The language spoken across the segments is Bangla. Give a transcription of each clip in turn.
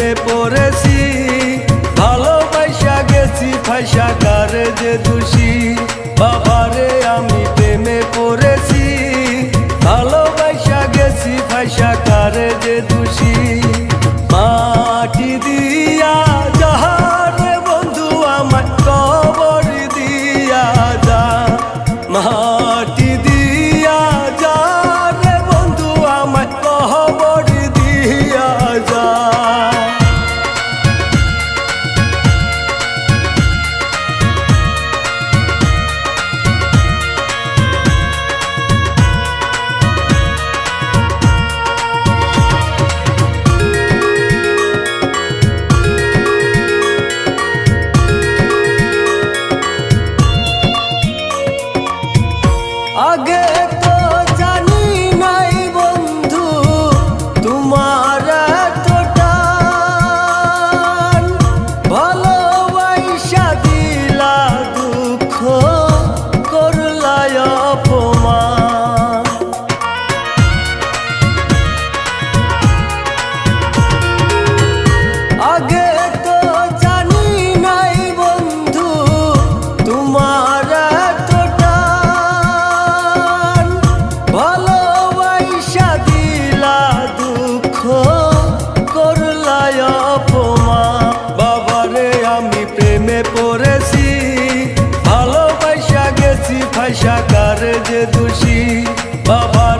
প্রেমে পড়েছি ভালোবাসা গেছি ফাইসা কারে যে দোষী? বাবারে, আমি প্রেমে পড়েছি ভালোবাসা গেছি ফাইসা কারে যে দোষী? করেছি ভালোবাসা গেছি ফাইসা কারে যে দোষী? বাবার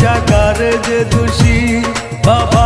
সাকার যে দোষী? বাবা